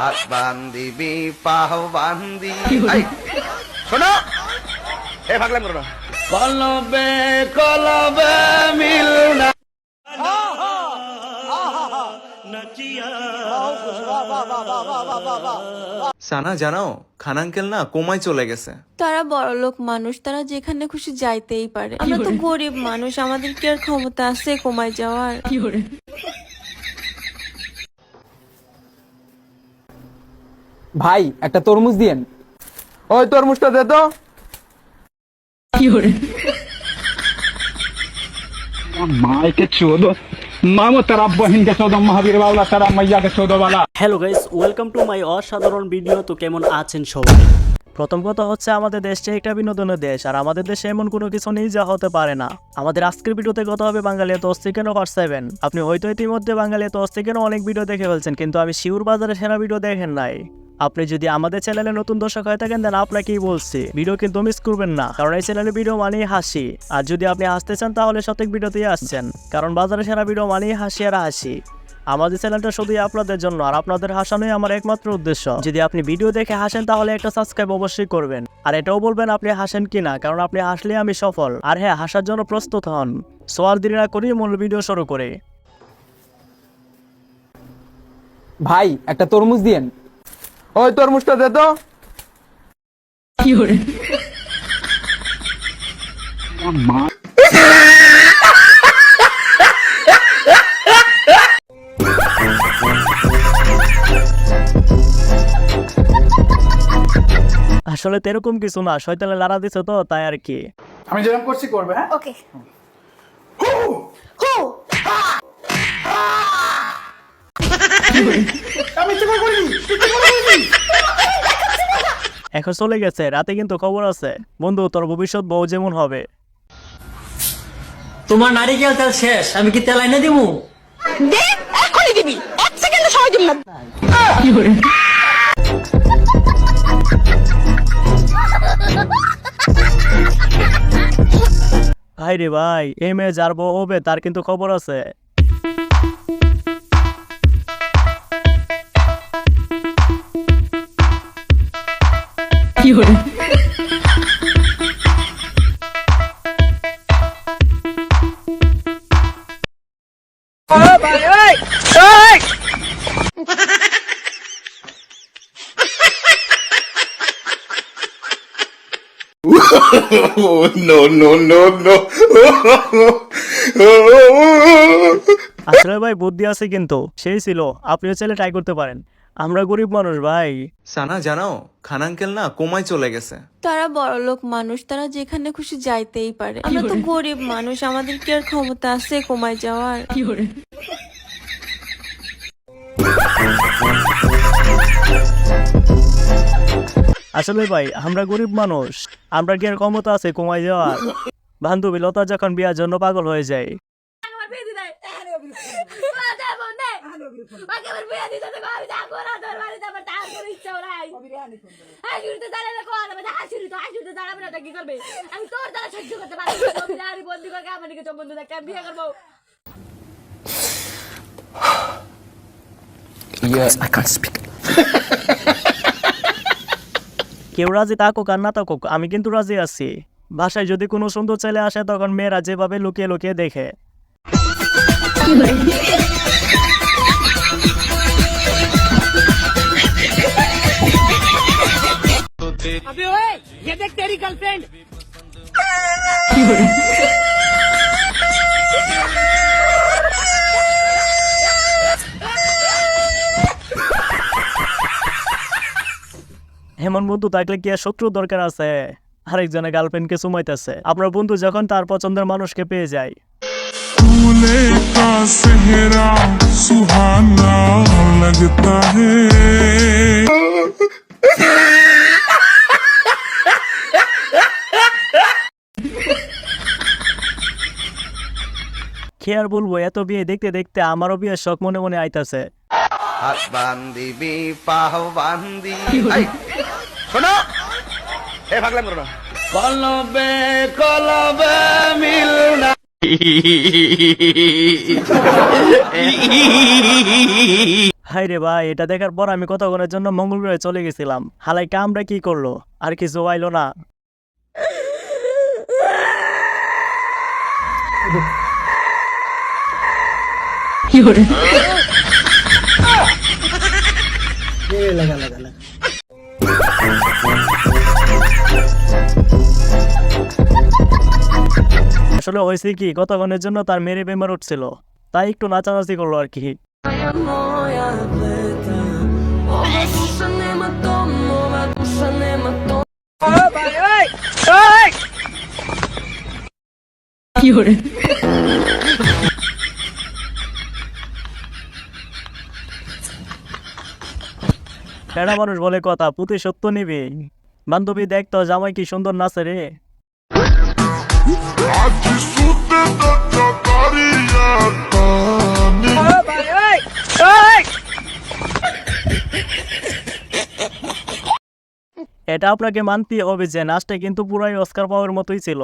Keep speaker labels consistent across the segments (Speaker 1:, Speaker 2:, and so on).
Speaker 1: হাত বান্দিবি পাহ বান্দি শোনো। এ ভাগলাম করো কলবে কলবে মিল না।
Speaker 2: সানা জানাও খান আঙ্কেল না কোমায় চলে গেছে?
Speaker 3: তারা বড়লোক মানুষ তারা যেখানে খুশি যাইতেই পারে। আমরা তো গরিব মানুষ আমাদের কি আর ক্ষমতা আছে কমায় যাওয়ার?
Speaker 4: ভাই একটা তরমুজ দিয়েন।
Speaker 5: ওই তরমুজটা দে তো।
Speaker 6: মাইকে চোদ। মামো চোদ মহাবীর মাইয়াকে চোদ বালা।
Speaker 7: Hello guys welcome to my অসাধারণ ভিডিও তো কেমন আছেন সবাই? প্রথম কথা হচ্ছে আমাদের দেশটা একটা বিনোদনের দেশ আর আমাদের দেশে এমন কোনো কিছু নেই যা হতে পারে না। আমাদের আজকের ভিডিওতে কথা হবে বাঙালি এত অস্তিকেন হট সেভেন আপনি হয়তো ইতিমধ্যে বাঙালি এত অস্তিকেন অনেক ভিডিও দেখে ফেলছেন কিন্তু আমি শিউর বাজারে সেরা ভিডিও দেখেন নাই। আপনি যদি আমাদের চ্যানেলে নতুন দর্শক হয়ে থাকেন দেন আপনাকেই বলছি, ভিডিও কিন্তু মিস করবেন না। কারণ এই চ্যানেলে ভিডিও মানেই হাসি। আর যদি আপনি হাসতে চান, তাহলে সঠিক ভিডিওতেই আসছেন। কারণ বাজারে সেরা ভিডিও মানেই হাসি আর হাসি। আমাদের চ্যানেলটা শুধুই আপনাদের জন্য, আর আপনাদের হাসানোই আমার একমাত্র উদ্দেশ্য। যদি আপনি ভিডিও দেখে হাসেন, তাহলে একটা সাবস্ক্রাইব অবশ্যই করবেন। আর এটাও বলবেন, আপনি হাসেন কিনা? কারণ আপনি হাসলে আমি সফল। আর হ্যাঁ হাসার জন্য প্রস্তুত হন। সো আর দেরি না করি মূল ভিডিও শুরু করে।
Speaker 4: ভাই, একটা তরমুজ দিয়েন।
Speaker 5: ওই তরমুজটা দে তো।
Speaker 7: আসলে তো এরকম কিছু না শয়তানে লাড়া দিছে তো তাই আর কি।
Speaker 6: আমি যেরকম করছি করবে হ্যাঁ?
Speaker 3: ওকে
Speaker 7: এখন চলে গেছে রাতে কিন্তু খবর আছে। বন্ধু তোর ভবিষ্যৎ বউ যেমন হবে।
Speaker 8: তোমার নারিকেল তেল শেষ আমি কি তেল এনে দিমু?
Speaker 9: দে এখনই দিবি। এক সেকেন্ডে সময় দিবি না।
Speaker 7: ভাই রে ভাই এই মেয়ে যার বউ হবে তার কিন্তু খবর আছে।
Speaker 1: নো নো নো নো
Speaker 7: আসলে ভাই বুদ্ধি আছে কিন্তু। সেই ছিল। আপনিও চাইলে ট্রাই করতে পারেন। আমরা গরিব মানুষ ভাই।
Speaker 2: সানা জানাও খান আঙ্কেল না কোমায় চলে গেছে।
Speaker 3: তারা বড়লোক মানুষ তারা যেখানে খুশি যাইতেই পারে। আমরা তো গরিব মানুষ আমাদের কি আর ক্ষমতা আছে কমায় যাওয়ার?
Speaker 7: আসলে ভাই আমরা গরিব মানুষ আমরা কি আর ক্ষমতা আছে কমাই যাওয়ার? বান্ধবী লতা যখন বিয়ার জন্য পাগল হয়ে যায়।
Speaker 9: আমি তোর দ্বারা সহ্য করতে পারব না। আমি বন্দি করে আমার দিকে বন্ধু দেখতে আমি বিয়ে করব।
Speaker 7: কেউ রাজি থাকুক আর না থাকুক আমি কিন্তু রাজি আছি। বাসায় যদি কোনো সুন্দর ছেলে আসে তখন মেয়েরা যেভাবে লুকিয়ে লুকিয়ে দেখে।
Speaker 8: अबे ओए ये देख तेरी गर्लफ्रेंड
Speaker 7: এমন বন্ধু থাকলে কি আর শত্রু দরকার আছে আরেকজনের গার্লফ্রেন্ডকে চুমাইতেছে আপনার বন্ধু যখন তার পছন্দের মানুষকে পেয়ে যায়
Speaker 10: फूले का सेहरा
Speaker 7: কে আর বলব এত বিয়ে দেখতে দেখতে আমারও বিয়ের শখ মনে মনে আইতাছে।
Speaker 1: শোনো। এ ভাগলাম করো কলবে কলবে মিল না।
Speaker 7: হাই রে ভাই এটা দেখার পর আমি কতক্ষণের জন্য মঙ্গল গ্রহে চলে গেছিলাম। হালাই কামরা কি করল? আর কিছু আইলো না। আসলে হয়েছে কি কতক্ষণের জন্য তার মেরে বেমার উঠছিল। তাই একটু নাচানাচি করল আর কি। ফেরা মানুষ বলে কথা, পুঁতে সত্য নিবে। বান্ধবী দেখতো জামাই কি সুন্দর নাচে রে। এটা আপনাকে মানতেই হবে যে, নাচটা কিন্তু পুরাই অস্কার পাওয়ার মতোই ছিল।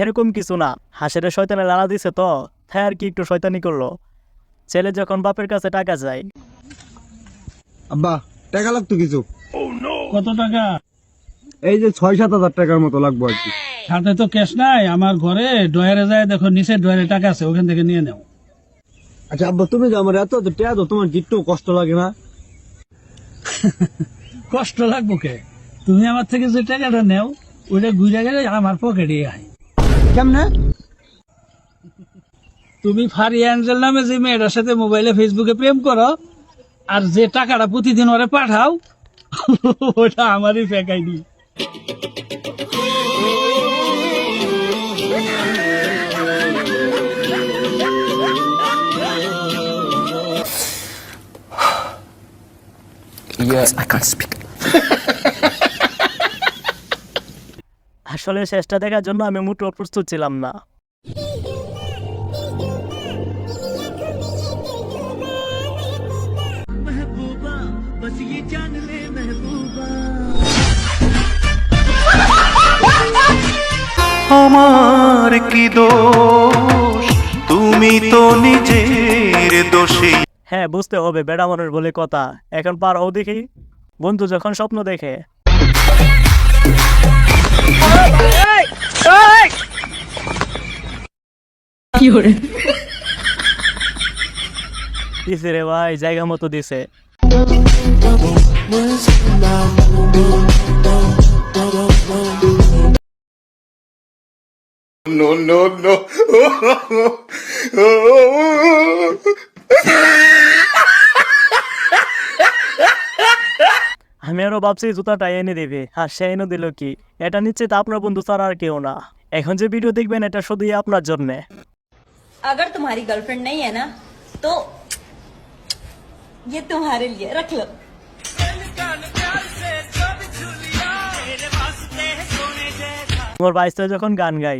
Speaker 7: এরকম কিছু না। হাঁসের শয়তানে লালা দিছে তো তাই আর কি একটু শয়তানি করল। ছেলে যখন বাপের কাছে টাকা যায়
Speaker 5: আব্বা টাকা লাগতো কিছু?
Speaker 6: কত টাকা?
Speaker 5: এই যে ছয় সাত হাজার টাকার মতো লাগবে আর কি।
Speaker 6: সাথে তো ক্যাশ নাই আমার ঘরে ডয়ারে যায় দেখো নিচে ডয়ারে টাকা আছে ওখান থেকে নিয়ে নাও।
Speaker 5: আচ্ছা আব্বা তুমি যে আমার এত তো টাকা তোমার একটু কষ্ট লাগে না?
Speaker 6: কষ্ট লাগবো কে? তুমি আমার থেকে যে টাকাটা নেও ওইটা ঘুরে গেলে আমার পকেটে আয়।
Speaker 5: কেমনে?
Speaker 6: তুমি ফারি অ্যাঞ্জেল নামে যে মেয়েটার সাথে মোবাইলে ফেসবুকে প্রেম করো আর যে টাকাটা প্রতিদিন ওরে পাঠাও ওটা আমারই ফেকাই দি
Speaker 7: আসলে শেষটা দেখার জন্য আমি মোটেও প্রস্তুত ছিলাম না।
Speaker 2: আমার কি দোষ? তুমি তো নিজের দোষী।
Speaker 7: হ্যাঁ বুঝতে হবে বেড়া মানুষ বলে কথা। এখন পার ও দেখি। বন্ধু যখন স্বপ্ন দেখে। দিছে রে ভাই জায়গা মতো দিছে। আমি আরো ভাবছি জুতাটা এনে দেবে আর সে এনে দিল কি এটা নিশ্চিত আপনার বন্ধু ছাড়া আর কেউ না এখন যে ভিডিও দেখবেন এটা শুধুই আপনার জন্যে
Speaker 9: अगर तुम्हारी गर्लफ्रेंड नहीं है ना तो ये तुम्हारे लिए रख लो
Speaker 7: মোর বাইসে যখন গান গাই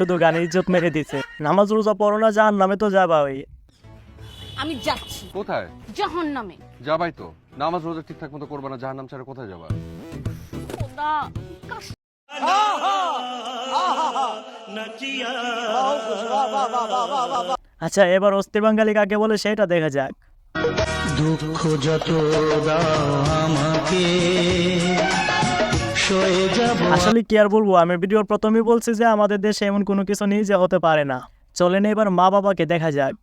Speaker 7: শুধু গানের ইজ্জত মেরে দিছে। নামাজ রোজা পড়ো না যার নামে তো যাবা ওই।
Speaker 9: আমি যাচ্ছি।
Speaker 5: কোথায়?
Speaker 9: জহন নামে
Speaker 5: যাবাই তো। নামাজ রোজা ঠিকঠাক মতো করবা না জাহান্নাম ছাড়া কোথায় যাবা?
Speaker 9: খোদা
Speaker 7: আচ্ছা এবার অস্থির বাঙালি কাকে বলে সেটা দেখা যাক। আসলে কি আর বলব, আমি ভিডিওর প্রথমেই বলছি যে আমাদের দেশে এমন কোনো কিছু নেই যে হতে পারে না। চলেন এবার মা বাবাকে দেখা যাক।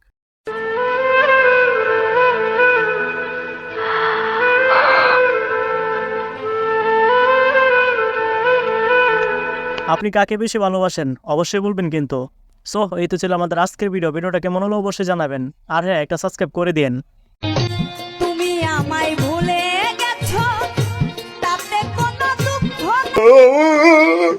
Speaker 7: আপনি কাকে বেশি ভালোবাসেন? অবশ্যই বলবেন কিন্তু। সো, এই তো ছিল আমাদের আজকের ভিডিও। ভিডিওটা কেমন হলো অবশ্যই জানাবেন। আর হ্যাঁ একটা সাবস্ক্রাইব করে দিন
Speaker 9: oh.